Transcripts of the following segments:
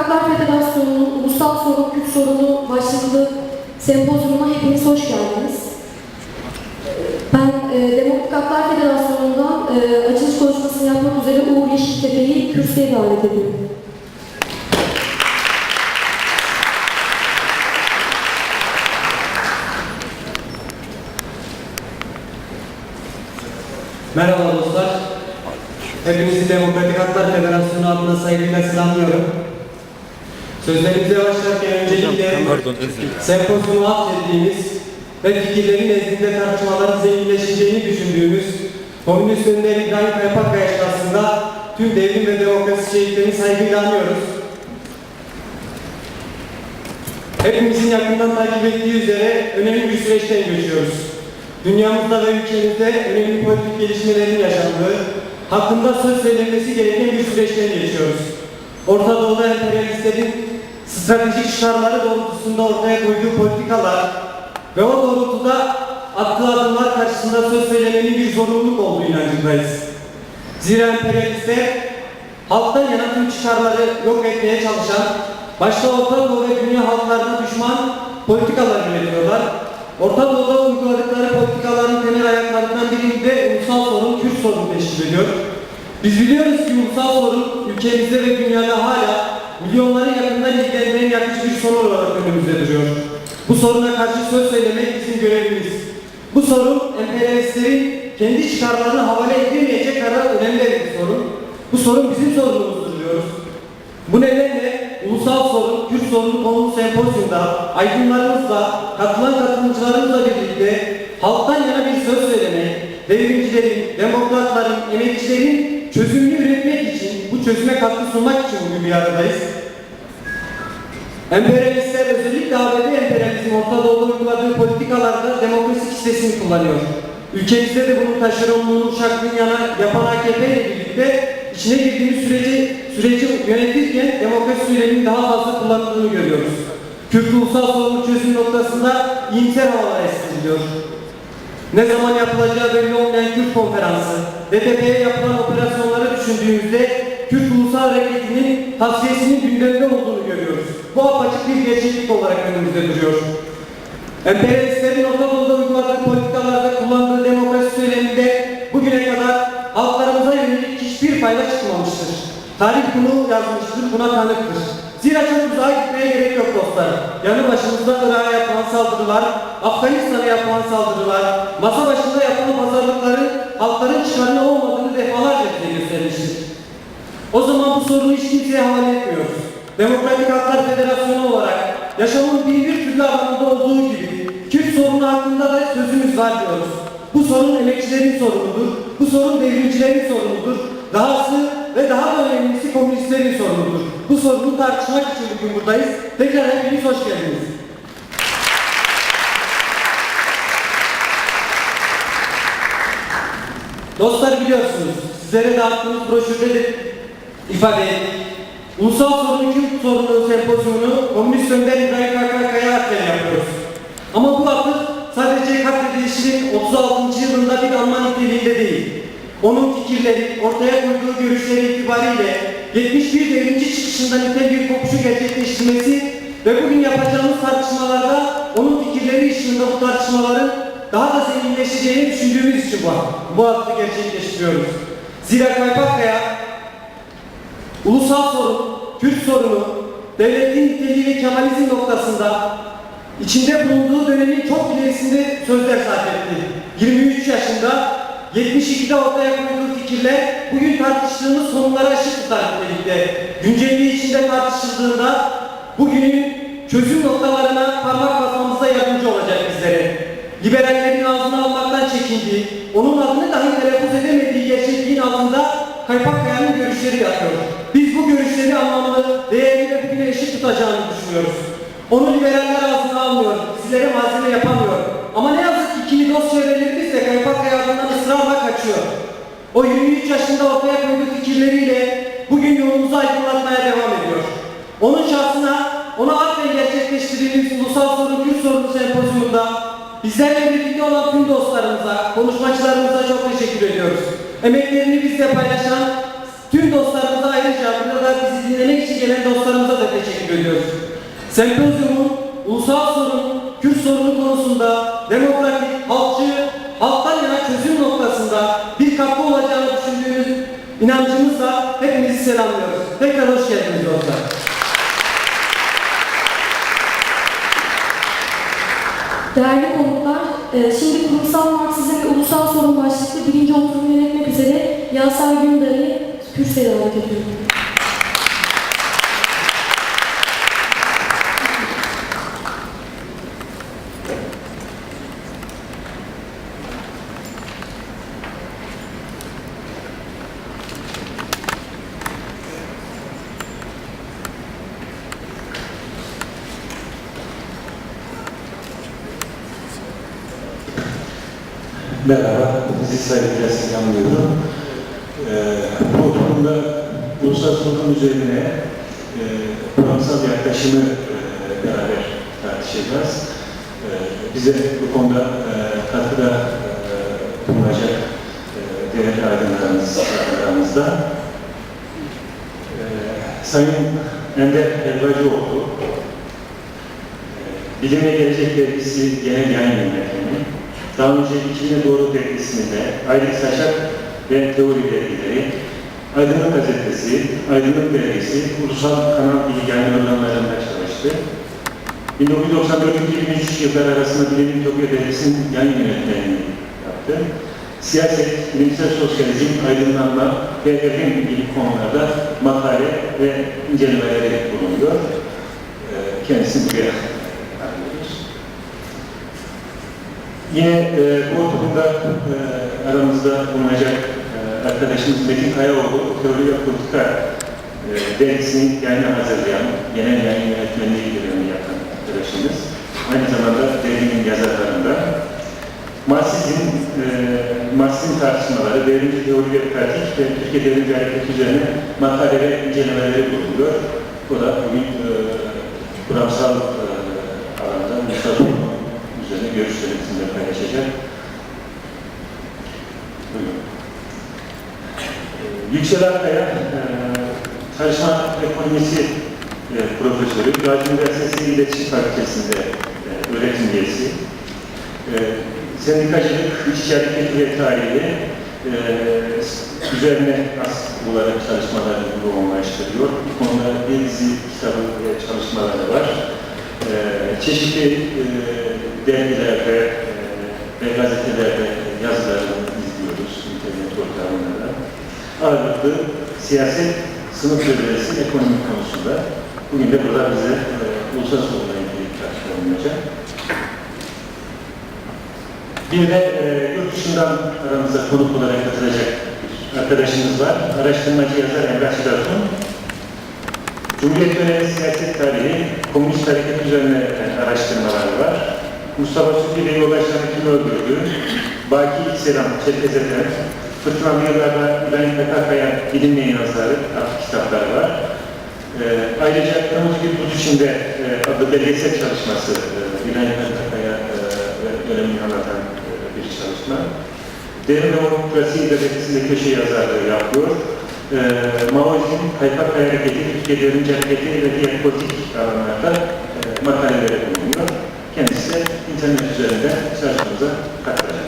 Haklar Federasyonu'nun Ulusal Sorun Kürt Sorunu başlıklı sempozyumuna hepiniz hoş geldiniz. Ben e, Demokratik Federasyonu'ndan e, açılış konuşmasını yapmak üzere Uğur Yeşiltepe'yi kürsüye davet ediyorum. Merhaba dostlar. Hepinizi Demokratik Haklar Federasyonu adına saygıyla selamlıyorum. Sözlerimize başlarken öncelikle sempozyumu affettiğimiz ve fikirlerin nezdinde tartışmaların zenginleşeceğini düşündüğümüz Komünist Önder İbrahim Kaypakkaya şahsında tüm devrim ve demokrasi şehitlerini saygıyla anıyoruz. Hepimizin yakından takip ettiği üzere önemli bir süreçten geçiyoruz. Dünyamızda ve ülkemizde önemli politik gelişmelerin yaşandığı, hakkında söz söylenmesi gereken bir süreçten geçiyoruz. Orta Doğu'da emperyalistlerin stratejik çıkarları doğrultusunda ortaya koyduğu politikalar ve o doğrultuda attığı adımlar karşısında söz söylemenin bir zorunluluk olduğu inancındayız. Zira emperyalistler halktan yana tüm çıkarları yok etmeye çalışan, başta Orta Doğu ve dünya halklarına düşman politikalar üretiyorlar. Orta Doğu'da uyguladıkları politikaların temel ayaklarından birini de ulusal sorun, Kürt sorunu teşkil ediyor. Biz biliyoruz ki ulusal sorun ülkemizde ve dünyada hala milyonları yakından ilgilendiren yakıcı bir sorun olarak önümüzde duruyor. Bu soruna karşı söz söylemek bizim görevimiz. Bu sorun emperyalistlerin kendi çıkarlarını havale edemeyecek kadar önemli bir sorun. Bu sorun bizim sorunumuzdur diyoruz. Bu nedenle ulusal sorun, Kürt sorunu konulu sempozyumda aydınlarımızla, katılan katılımcılarımızla birlikte halktan yana bir sunmak için bugün bir aradayız. Emperyalistler özellikle ABD emperyalizm Orta Doğu'da uyguladığı politikalarda demokrasi kitlesini kullanıyor. Ülkemizde de bunun taşeronluğunu şaklın yana yapan AKP ile birlikte içine girdiğimiz süreci, süreci yönetirken demokrasi sürecinin daha fazla kullanıldığını görüyoruz. Kürt ulusal sorunu çözüm noktasında iyimser havalar estiriliyor. Ne zaman yapılacağı belli olmayan Kürt konferansı, DTP'ye yapılan operasyonları düşündüğümüzde Hareketi'nin tavsiyesinin gündemde olduğunu görüyoruz. Bu apaçık bir gerçeklik olarak önümüzde duruyor. Emperyalistlerin Orta Doğu'da uyguladığı politikalarda kullandığı demokrasi söyleminde bugüne kadar halklarımıza yönelik hiçbir fayda çıkmamıştır. Tarih bunu yazmıştır, buna tanıktır. Zira çok uzağa gitmeye gerek yok dostlar. Yanı başımızda Irak'a yapılan saldırılar, Afganistan'a yapılan saldırılar, masa başında yapılan pazarlıkların halkların çıkarına olmadığını defalarca bize göstermiştir. O zaman bu sorunu hiç kimseye havale etmiyoruz. Demokratik Haklar Federasyonu olarak yaşamın bin bir türlü alanında olduğu gibi Kürt sorunu hakkında da sözümüz var diyoruz. Bu sorun emekçilerin sorunudur. Bu sorun devrimcilerin sorunudur. Dahası ve daha da önemlisi komünistlerin sorunudur. Bu sorunu tartışmak için bugün buradayız. Tekrar hepiniz hoş geldiniz. Dostlar biliyorsunuz, sizlere dağıttığımız broşürde de ifade ettik. Ulusal sorunu Kürt sorunu sempozyumunu Komünist Önder İbrahim KKK'ya atfen yapıyoruz. Ama bu atıf sadece katledilişinin 36. yılında bir anma niteliğinde değil. Onun fikirleri, ortaya koyduğu görüşleri itibariyle 71 devrimci çıkışında nitel bir kopuşu gerçekleştirmesi ve bugün yapacağımız tartışmalarda onun fikirleri ışığında bu tartışmaların daha da zenginleşeceğini düşündüğümüz için bu, bu hattı gerçekleştiriyoruz. Zira Kaypakkaya ulusal sorun, Kürt sorunu, devletin niteliği ve Kemalizm noktasında içinde bulunduğu dönemin çok ilerisinde sözler sarf etti. 23 yaşında 72'de ortaya koyduğu fikirler bugün tartıştığımız konulara ışık tutar nitelikte. Güncelliği içinde tartışıldığında bugünün çözüm noktalarına parmak basmamıza yardımcı olacak bizlere. Liberallerin ağzına almaktan çekindiği, onun adını dahi telaffuz edemediği gerçekliğin altında Kaypakkaya'nın görüşleri yatıyor. Biz bu görüşleri anlamlı, değerli ve bugüne eşit tutacağını düşünüyoruz. Onu liberaller ağzına almıyor, sizlere malzeme yapamıyor. Ama ne yazık ki kimi dost çevrelerimiz de Kaypakkaya adından ısrarla kaçıyor. O 23 yaşında ortaya koyduğu fikirleriyle bugün yolumuzu aydınlatmaya devam ediyor. Onun şahsına, ona atfen gerçekleştirdiğimiz ulusal sorun Kürt sorunu sempozyumunda bizlerle birlikte olan tüm dostlarımıza, konuşmacılarımıza çok teşekkür ediyoruz. Emeklerini bizle paylaşan tüm dostlarımıza ayrıca burada da bizi dinlemek için gelen dostlarımıza da ediyoruz. Sempozyumun ulusal sorun, Kürt sorunu konusunda demokratik, halkçı, halktan yana çözüm noktasında bir katkı olacağını düşündüğümüz inancımızla hepinizi selamlıyoruz. Tekrar hoş geldiniz dostlar. Değerli konuklar, şimdi kurumsal Marksizm ve ulusal sorun başlıklı birinci oturumu yönetmek üzere Yaser Gündar'ı kürsüye davet ediyorum. Merhaba, sizi saygıyla selamlıyorum. Ee, bu oturumda ulusal sorun üzerine e, kuramsal yaklaşımı e, beraber tartışacağız. E, bize bu konuda e, katkıda e, bulunacak e, değerli aydınlarımız aramızda. E, Sayın Ender Helvacıoğlu, e, Bilime Gelecek Dergisi Genel Yayın Yönetmeni, daha önce 2000'e doğru dergisinde Aydın Saçak ve Teori dergileri, Aydınlık Gazetesi, Aydınlık Dergisi, Ulusal Kanal Yayın Organlarında çalıştı. 1994-2003 yıllar arasında Bilim Ütopya Dergisi'nin yayın yönetmenliğini yaptı. Siyaset, bilimsel sosyalizm, aydınlanma ve evrim gibi konularda makale ve incelemeleri bulunuyor. Ee, Kendisini buraya Yine e, bu oturumda e, aramızda bulunacak e, arkadaşımız Metin Kayaoğlu, Teori ve Politika e, dergisinin yayına hazırlayan, genel yayın yönetmenliği görevini yapan arkadaşımız. Aynı zamanda derginin yazarlarında. Marksizm, e, Marksizm tartışmaları, devrimci teori ve pratik ve Türkiye devrimci hareketi üzerine makale ve incelemeleri bulunuyor. O da bugün e, kuramsal e, alanda ulusal sorun üzerine görüşlerini sizinle paylaşacak. Buyurun. Ee, Yüksel Akkaya, e, Çalışma Ekonomisi e, Profesörü, Gazi Üniversitesi İletişim Fakültesi'nde e, öğretim üyesi. E, sendikacılık, iş hareketi ve tarihi e, üzerine as olarak çalışmalarını yoğunlaştırıyor. Bu konuda bir dizi kitabı ve çalışmaları var. E, çeşitli e, dergilerde e, ve gazetelerde yazılarını izliyoruz internet ortamında. Ağırlıklı siyaset, sınıf bölgesi, ekonomi konusunda. Bugün de burada bize e, ulusal sorunla ilgili tartışma olacak. Bir de e, yurt dışından aramıza konuk olarak katılacak arkadaşımız var. Araştırmacı yazar Emrah Şirazun. Cumhuriyet dönemi siyaset tarihi, komünist hareket üzerine e, araştırmaları var. Mustafa Sütü ve Yoldaşları Kim Öldürdü, Baki İlselam, Çerkeze'den, Fırtınalı Yıllarda İbrahim Pekarkaya bilinmeyen yazarı, adlı kitapları var. E, ayrıca Kırmızı Bir Buz içinde e, adlı belgesel çalışması, e, İbrahim Pekarkaya e, dönemini anlatan e, bir çalışma. Derin Demokrasi Gazetesi'nde köşe yazarlığı yapıyor. E, Maoizm, Kaypak Hareketi, Türkiye Hareketi ve diğer politik alanlarda e, makaleleri bulunuyor. Kendisi internet üzerinde çalışmamıza katılacak.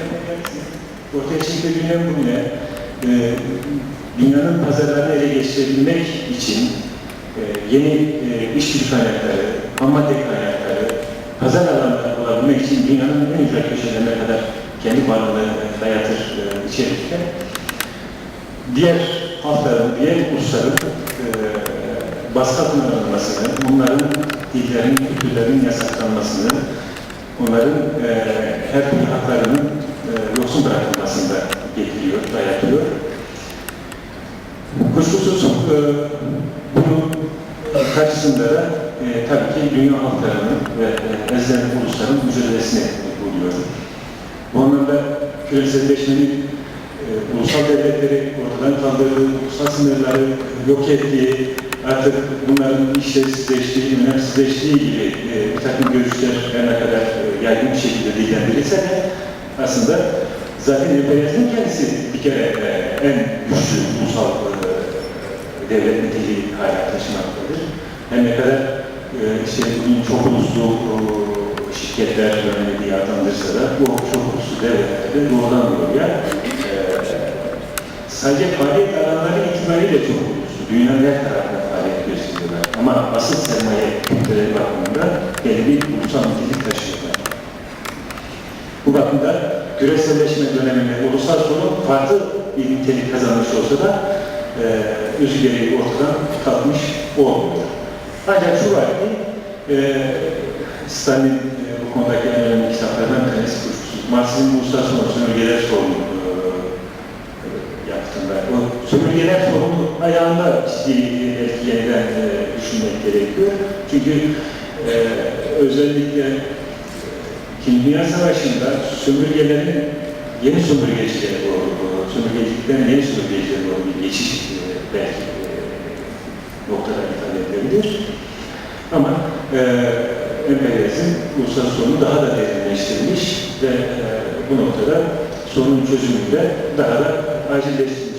Ortaya çıktığı günden bugüne e, dünyanın pazarlarını ele geçirebilmek için e, yeni e, iş gücü kaynakları, ham madde kaynakları, pazar alanları olabilmek için dünyanın en ücret köşelerine kadar kendi varlığını dayatır e, içerikte. Diğer halkların, diğer ulusların e, baskı altına alınmasını, onların dillerin, kültürlerin yasaklanmasını, onların e, her türlü haklarının e, yoksun bırakılmasını da getiriyor, dayatıyor. Kuşkusuz e, bunun karşısında da e, tabii ki dünya halklarının ve e, ezilen ulusların mücadelesini buluyor. Bu anlamda küreselleşmenin e, ulusal devletleri ortadan kaldırdığı, ulusal sınırları yok ettiği, artık bunların işlevsizleştiği, önemsizleştiği gibi e, bir takım görüşler her ne kadar e, yaygın bir şekilde dillendirilse de aslında zaten emperyalizmin kendisi bir kere e, en güçlü ulusal e, devlet niteliği hala taşımaktadır. Her ne kadar e, işte bugün çok uluslu e, şirketler böyle diye adlandırsa da bu çok uluslu devletlerde doğrudan doğruya sadece faaliyet alanları itibariyle çok uluslu. Dünyanın her tarafında faaliyet gösteriyorlar. Ama asıl sermaye kültürel bakımında belli bir ulusal nitelik taşıyorlar. Bu bakımda küreselleşme döneminde ulusal sorun farklı bir nitelik kazanmış olsa da e, özü gereği ortadan kalkmış olmuyor. Ancak şu var ki e, Stalin'in e, bu konudaki en önemli kitaplardan tanesi kuşkusuz. Marksizm ulusal sorun sömürgeler sorunu e, yaptığında o sömürgeler sorunu ciddi etki yeniden e, düşünmek gerekiyor. Çünkü e, özellikle İkinci Dünya Savaşı'nda sömürgelerin yeni sömürgecilere doğru, sömürgecilikten yeni sömürgecilere doğru bir geçiş e, belki e, noktadan ifade edilebilir. Ama e, emperyalizm ulusal sorunu daha da derinleştirmiş ve e, bu noktada sorunun çözümünde daha da acilleştirmiş.